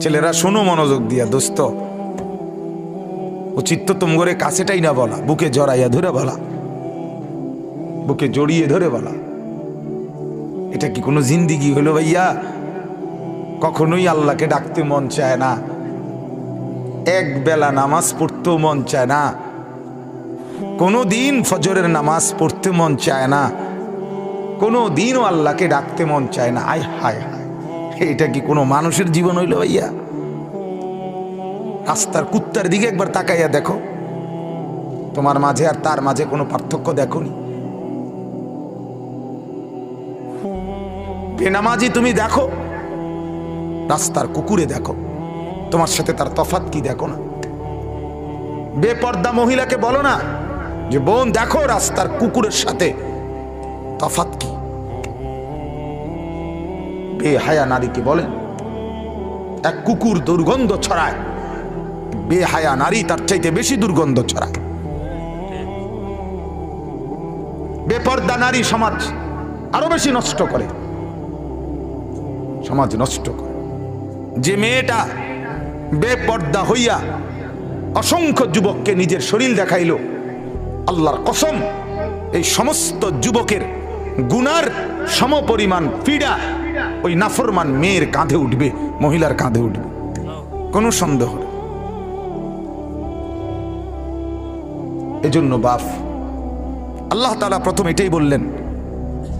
ছেলেরা, শোনো মনোযোগ দিয়া, দোস্ত। উচিত তো তুমগরে কাছেটাই না বলা, বুকে জড়াইয়া ধরে বলা। বুকে জড়িয়ে ধরে বলা। এটা কি কোনো জিন্দিগি হলো ভাইয়া? কখনোই আল্লাহকে ডাকতে মন চায় না। এক বেলা নামাজ পড়তেও মন চায় না। কোনো দিন ফজরের নামাজ পড়তে মন চায় না। কোনো দিনও আল্লাহকে ডাকতে মন চায় না। আয়, হায় হায়। এটা কি কোনো মানুষের জীবন হইল ভাইয়া? রাস্তার কুত্তার দিকে একবার তাকাইয়া দেখো। তোমার মাঝে আর তার মাঝে কোনো পার্থক্য দেখোনি বেনামাজি তুমি দেখো, রাস্তার কুকুরে দেখো, তোমার সাথে তার তফাত কি দেখো না? বেপর্দা মহিলাকে বলো না যে, বোন দেখো রাস্তার কুকুরের সাথে তফাত কি? বেহায়া নারীকে বলেন এক কুকুর দুর্গন্ধ ছড়ায়। বেহায়া নারী তার চাইতে বেশি দুর্গন্ধ ছড়ায়। বেপর্দা নারী সমাজ আরও বেশি নষ্ট করে। সমাজ নষ্ট করে। যে মেয়েটা বেপর্দা হইয়া অসংখ্য যুবককে নিজের শরীর দেখাইল, আল্লাহর কসম, এই সমস্ত যুবকের গুনার সমপরিমাণ পীড়া ওই নাফরমান মেয়ের কাঁধে উঠবে, মহিলার কাঁধে উঠবে। কোনো সন্দেহ এজন্য বাপ, আল্লাহ তালা প্রথম এটাই বললেন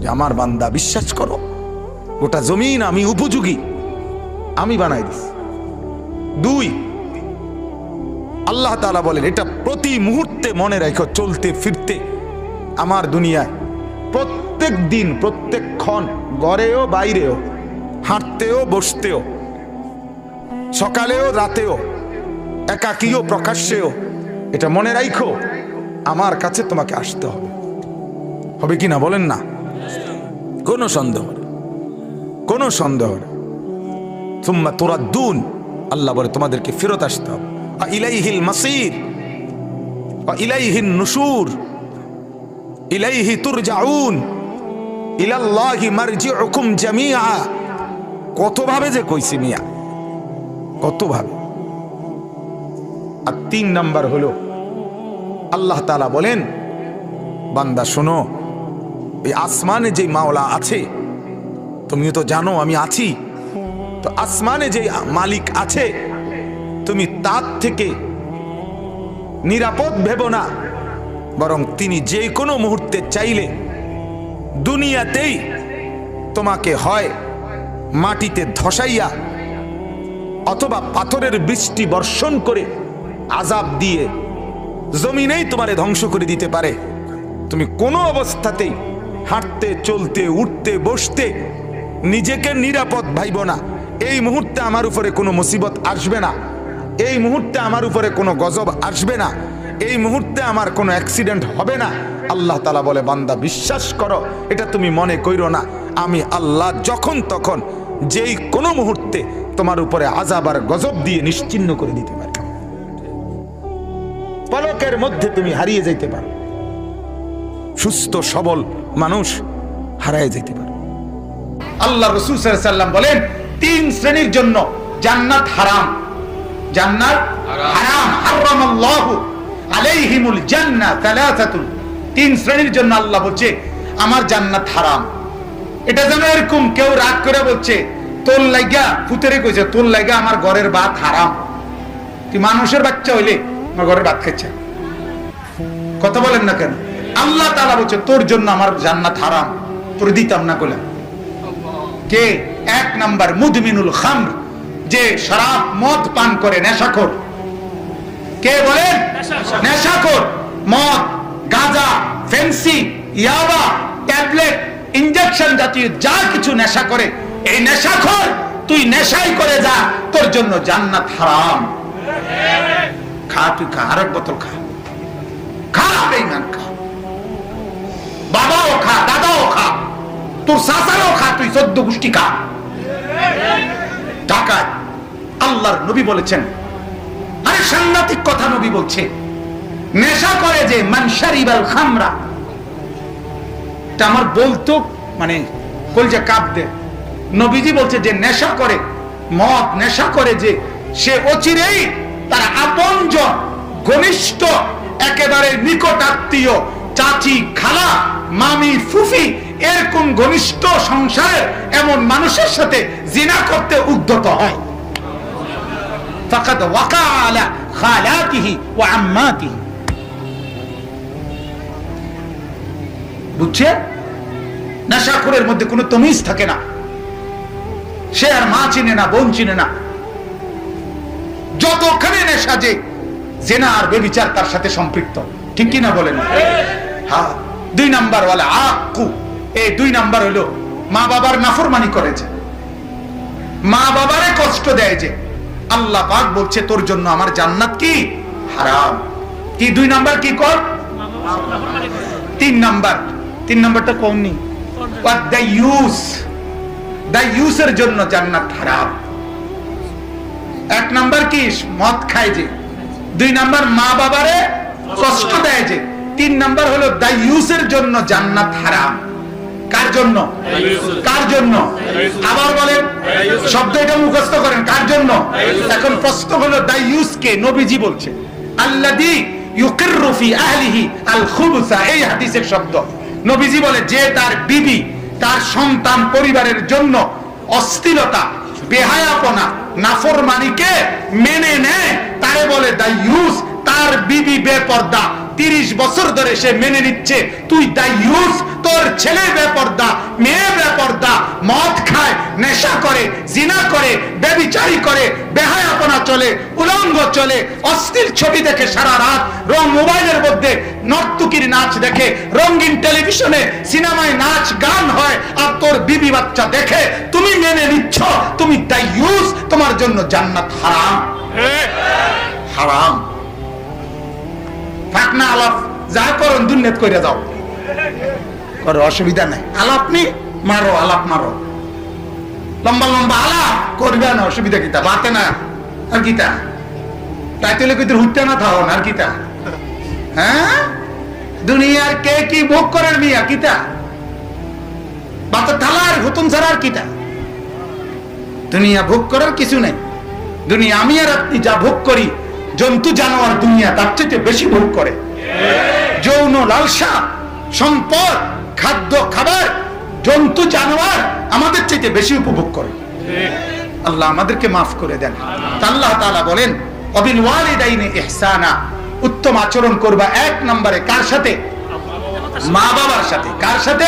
যে, আমার বান্দা, বিশ্বাস করো, গোটা জমিন আমি উপযোগী, আমি বানাই দিস দুই, আল্লাহ তালা বলেন, এটা প্রতি মুহূর্তে মনে রাখো, চলতে, ফিরতে, আমার দুনিয়ায় প্রত্যেক দিন, প্রত্যেক ক্ষণ ঘরেও বাইরেও, হাঁটতেও, বসতেও, সকালেও, রাতেও একাকীয় প্রকাশ্যেও, এটা মনে রাখো আমার কাছে তোমাকে আসতে হবে। হবে কি না বলেন না? কোনো সন্দেহ কোনো সন্দেহ নেই। তোরা দুন আল্লাহ বলে তোমাদেরকে ফেরত আসতে হবে। ইলাইহিল মাসির ইলাইহিন নুশুর ইলাইহি তুরজাউন। ইলাল্লাহি মারজিউকুম জামিআ। কত ভাবে যে কইছি মিয়া? কত ভাবে আর তিন নাম্বার হলো, আল্লাহ তাআলা বলেন, বান্দা শোনো, এই আসমানে যে মাওলা আছে, তুমিও তো জানো আমি আছি, তো আসমানে যে মালিক আছে, তুমি তার থেকে নিরাপদ ভেব না। বরং তিনি যে কোনো মুহূর্তে চাইলে দুনিয়াতেই তোমাকে হয় মাটিতে ধসাইয়া অথবা পাথরের বৃষ্টি বর্ষণ করে আজাব দিয়ে জমিনেই তোমারে ধ্বংস করে দিতে পারে। তুমি কোনো অবস্থাতেই হাঁটতে, চলতে, উঠতে, বসতে নিজেকে নিরাপদ ভাইব না। এই মুহূর্তে আমার উপরে কোনো মুসিবত আসবে না। এই মুহূর্তে আমার উপরে কোনো গজব আসবে না। এই মুহূর্তে আমার কোনো অ্যাক্সিডেন্ট হবে না। আল্লাহ তালা বলে, বান্দা, বিশ্বাস করো, এটা তুমি মনে কইরো না। আমি আল্লাহ যখন তখন যেই কোনো মুহূর্তে তোমার উপরে আজাব আর গজব দিয়ে নিশ্চিন্ন করে দিতে পারি। পলকের মধ্যে তুমি হারিয়ে যেতে পারো। সুস্থ, সবল মানুষ হারায় যেতে পারে। আল্লাহ রসুল সাল্লাম বলেন, তিন শ্রেণির জন্য জান্নাত হারাম। জান্নাত হারাম। হারাম। আল্লাহ আলাইহিমুল জান্নাত তালাতাতুন তিন শ্রেণির জন্য আল্লাহ বলছে, আমার জান্নাত হারাম। এটা যেন এরকম কেউ রাগ করে বলছে ফুতেরে কইছে আমার ঘরের ভাত হারাম। তুই মানুষের বাচ্চা হইলে আমার ঘরের ভাত খাচ্ছে কথা বলেন না কেন? আল্লাহ তালা বলছে, তোর জন্য আমার জান্নাত হারাম। তোর দিতাম না বলে কে? এক নাম্বার মুদমিনুল খামর, যে শরাব মদ পান করে, নেশাখোর। কে বলেন নেশাখোর, মদ, গাঁজা, ফেন্সি, ইয়াবা, ট্যাবলেট, ইনজেকশন জাতীয় যা কিছু নেশা করে। এই নেশাখোর, তুই নেশাই করে যা, তোর জন্য জান্নাত হারাম। খা, তুই খা, আরেক বোতল খা। খা, বেঈমান খা। বাবাও খা, দাদাও খা। তোর সাসারও খা, তুই চোদ্দ গোষ্ঠী খা। টাকায় আল্লাহর নবী বলেছেন সাংঘাতিক কথা নবী বলছে। নেশা করে যে মানসারিবাল খামরা। আমার বলতো মানে কলজা কাপ দে নবীজি বলছে যে, নেশা করে, মদ নেশা করে যে, সে অচিরেই তার আপনজন, ঘনিষ্ঠ, একেবারে নিকট আত্মীয়, চাচি, খালা, মামি, ফুফি, এরকম ঘনিষ্ঠ সংসারের এমন মানুষের সাথে জিনা করতে উদ্যত হয়। ফাকাদ ওয়াকা আলা খালাতিহি ওয়া বুঝছে? নেশাখোরের মধ্যে কোনো তমিজ থাকে না। সে আর মা চিনে না, বোন চিনে না। যতখানে নেশা যে, জেনা আর বেবিচার তার সাথে সম্পৃক্ত। ঠিক কি না বলেন? হ্যাঁ। দুই নাম্বার বলে আকু এই দুই নাম্বার হলো মা বাবার নাফরমানি করেছে। মা বাবারে কষ্ট দেয় যে আল্লাহ পাক বলছে, তোর জন্য আমার জান্নাত কি? হারাম। কি, দুই নাম্বার কি কর? তিন নাম্বার। তিন নাম্বারটা কম নি ইউস দ্য ইউসের জন্য জান্নাত হারাম। এক নাম্বার কি? মদ খায় যে। দুই নাম্বার মা বাবারে কষ্ট দেয় যে। তিন নাম্বার হলো দ্য ইউসের জন্য জান্নাত হারাম। কার জন্য? কার জন্য? আবার বলেন, শব্দ এটা মুখস্থ করেন, কার জন্য? এখন প্রশ্ন হলো দ্য ইউস কে? নবীজি বলছে, আল্লাদি ইউকিররু ফি আহলিহি আল খুবসা এই হাদিসের শব্দ। নবীজি বলে, যে তার বিবি, তার সন্তান পরিবারের জন্য অস্থিরতা বেহায়াপনা, নাফরমানিকে মেনে নেয়, তারে বলে দা ইউজ তার বিবি বেপর্দা, তিরিশ বছর ধরে সে মেনে নিচ্ছে, তুই দা চলে অস্থির ছবি দেখে সারা রাত, রং মোবাইলের মধ্যে নর্তুকির নাচ দেখে, রঙিন টেলিভিশনে সিনেমায় নাচ গান হয়, আর তোর বিবি বাচ্চা দেখে, তুমি মেনে নিচ্ছ, তুমি দা ইউজ তোমার জন্য জান্নাত হারাম। হারাম। থাক না, আলাপ, যা করুন দুর্নেত করে যাও। করো, অসুবিধা নাই। আলাপ নি, মারো, আলাপ মারো। লম্বা লম্বা আলাপ, করবে না, অসুবিধা কিতা? বাতে না, আর কিতা? তাই তুলে কিন্তু হুটতে না থাও আর কিতা? হ্যাঁ? দুনিয়ার কে কি ভোগ করার মিয়া, কিতা? বাতে থালার হুতুম ছাড়া আর কিতা? দুনিয়া ভোগ করার কিছু নেই। দুনিয়া আমি আর আপনি যা ভোগ করি, জন্তু জানোয়ার দুনিয়া তার চেয়ে বেশি ভোগ করে। যৌন লালসা, সম্পদ, খাদ্য, খাবার, জন্তু জানোয়ার আমাদের চেয়ে বেশি উপভোগ করে। আল্লাহ আমাদেরকে মাফ করে দেন। আল্লাহ তাআলা বলেন উত্তম আচরণ করবা এক নম্বরে। কার সাথে? মা বাবার সাথে। কার সাথে?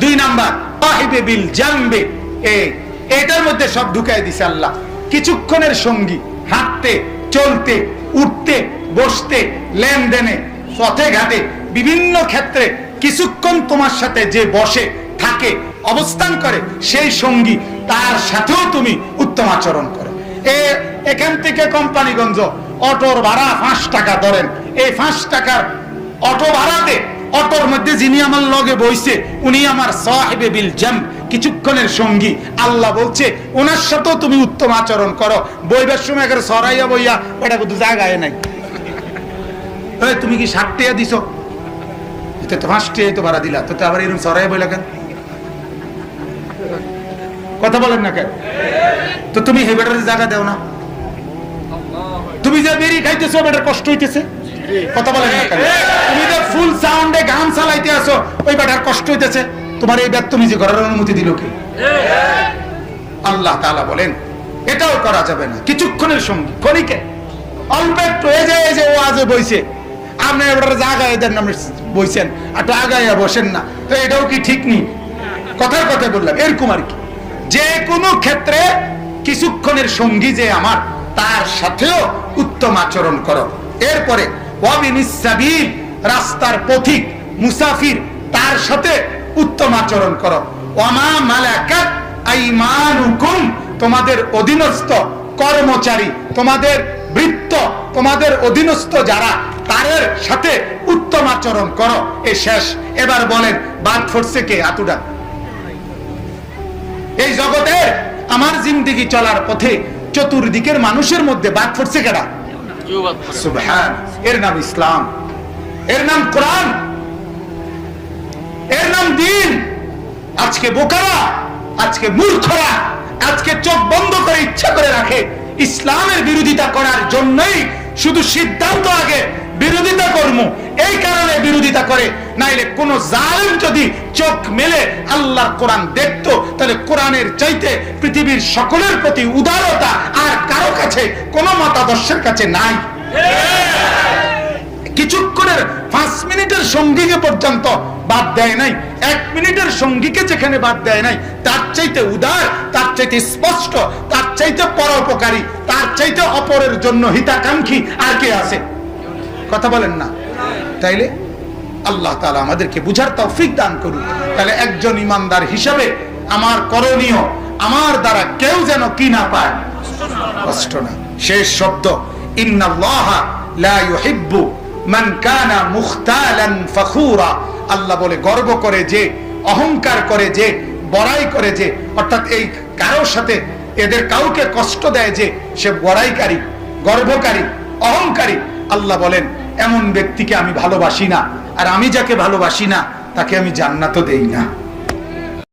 দুই নাম্বার। সাহিবে বিল জামবে। এ, এটার মধ্যে সব ঢুকাই দিছে আল্লাহ। কিছুক্ষণের সঙ্গী। হাঁটতে, চলতে, উঠতে, বসতে, লেনদেনে, পথে ঘাটে, বিভিন্ন ক্ষেত্রে কিছুক্ষণ তোমার সাথে যে বসে, থাকে, অবস্থান করে, সেই সঙ্গী, তার সাথেও তুমি উত্তম আচরণ করো। এ এখান থেকে কোম্পানিগঞ্জ অটোর ভাড়া পাঁচ টাকা ধরেন। এই পাঁচ টাকার অটো ভাড়াতে অটোর মধ্যে যিনি আমার লগে বইছে, উনি আমার সাহেবে বিল জাম, কিছুক্ষণের সঙ্গী। আল্লাহ বলছে ওনার সাথেও তুমি উত্তম আচরণ করো। বইবার সময় একেবারে সরাইয়া বইয়া ওটা কিন্তু জায়গায় নাই। তুমি কি ষাট টাকা দিছ? কথা বলেন না কেন? তো তুমি হেবেটার জায়গা দেও না। তুমি যে বেরি খাইতেছো বেটার কষ্ট হইতেছে। কথা বলেন তুমি যে ফুল সাউন্ডে গান চালাইতে আসো ওই বেটার কষ্ট হইতেছে। তোমার এই ব্যাগ তুমি যে করার অনুমতি দিল আল্লাহ বলেন, এটাও করা যাবে না। কিছুক্ষণের অল্প একটু, এই যে এই যে, ও আজে বইছে। আপনি এবার দেন আপনি বইছেন। আর বসেন না। তো এটাও কি ঠিক নেই কথার কথা বললাম, এরকম আর কি। যে কোনো ক্ষেত্রে কিছুক্ষণের সঙ্গী যে আমার, তার সাথেও উত্তম আচরণ করো। এরপরে রাস্তার পথিক, মুসাফির, তার সাথে উত্তম আচরণ করো। ওয়ামা মালাকাত তোমাদের অধীনস্থ কর্মচারী, তোমাদের বৃত্ত, তোমাদের অধীনস্থ যারা, তাদের সাথে উত্তম আচরণ করো। এ শেষ। এবার বলেন, বাদ ফোরছে কে আতুডা এই জগতে আমার জিন্দিগি চলার পথে চতুর্দিকের মানুষের মধ্যে বাদ পড়ছে কেডা? এর নাম ইসলাম। এর নাম কোরআন। এর নাম দিন। আজকে বোকারা, আজকে মূর্খরা, আজকে চোখ বন্ধ করে ইচ্ছা করে রাখে ইসলামের বিরোধিতা করার জন্যই। শুধু সিদ্ধান্ত আগে, বিরোধিতা কর্ম। এই কারণে বিরোধিতা করে। নাইলে কোন জালেম যদি চোখ মেলে আল্লাহর কোরআন দেখতো, তাহলে কোরআনের চাইতে পৃথিবীর সকলের প্রতি উদারতা আর কারও কাছে কোনো মতাদর্শের কাছে নাই। কিছুক্ষণের পাঁচ মিনিটের সঙ্গীকে পর্যন্ত বাদ দেয় নাই। এক মিনিটের সঙ্গীকে যেখানে বাদ দেয় নাই, তার চাইতে উদার, তার চাইতে স্পষ্ট, তার চাইতে পরোপকারী, তার চাইতে অপরের জন্য হিতাকাঙ্ক্ষী আর কে আছে? কথা বলেন না। তাইলে আল্লাহ তাআলা আমাদেরকে বুঝার তৌফিক দান করুন তাহলে একজন ইমানদার হিসাবে আমার করণীয়, আমার দ্বারা কেউ যেন কি না পায়? কষ্ট না। শেষ শব্দ আল্লাহ বলে, গর্ব করে যে, অহংকার করে যে, বড়াই করে যে, অর্থাৎ এই কারোর সাথে এদের কাউকে কষ্ট দেয় যে, সে বড়াইকারী, গর্বকারী, অহংকারী। আল্লাহ বলেন এমন ব্যক্তিকে আমি ভালোবাসি না। আর আমি যাকে ভালোবাসি না, তাকে আমি জান্নাতও দেই না।